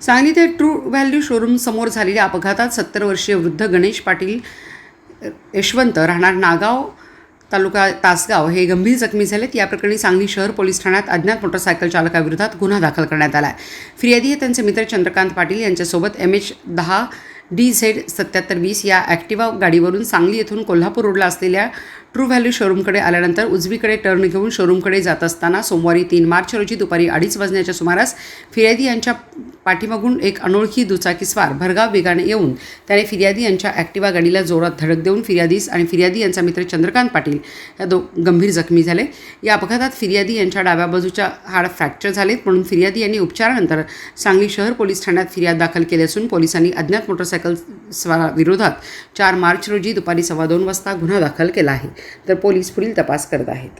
सांगली ते true value showroom समोर झालेल्या अपघातात सत्तर वर्षीय वृद्ध गणेश पाटील यशवंत राहणार नागाव तालुका तासगाव. हे गंभीर जखमी झालेत. या प्रकरणी सांगली शहर पोलीस ठाण्यात अज्ञात मोटरसायकल चालकाविरोधात गुन्हा दाखल करण्यात आला आहे फिर्यादी हे त्यांचे मित्र चंद्रकांत पाटील यांच्यासोबत एम एच दहा डी झेड सत्याहत्तर वीस या ॲक्टिवा गाडीवरून सांगली येथून कोल्हापूर रोडला असलेल्या ट्रू व्हॅल्यू शोरूमकडे आल्यानंतर उजवीकडे टर्न घेऊन शोरूमकडे जात असताना सोमवारी तीन मार्च रोजी दुपारी अडीच वाजण्याच्या सुमारास फिर्यादी यांच्या पाठीमागून एक अनोळखी दुचाकीस्वार भरगाव वेगाने येऊन त्याने फिर्यादी यांच्या ॲक्टिवा गाडीला जोरात धडक देऊन फिर्यादीस आणि फिर्यादी यांचा मित्र चंद्रकांत पाटील या दो गंभीर जखमी झाले. या अपघातात फिर्यादी यांच्या डाव्या बाजूच्या हाड फ्रॅक्चर झालेत म्हणून फिर्यादी यांनी उपचारानंतर सांगली शहर पोलीस ठाण्यात फिर्याद दाखल केली असून पोलिसांनी अज्ञात मोटरसायकल विरोधात चार मार्च रोजी दुपारी सव्वा दोन वाजता गुन्हा दाखल केला आहे तर पोलीस पुढील तपास करत आहेत.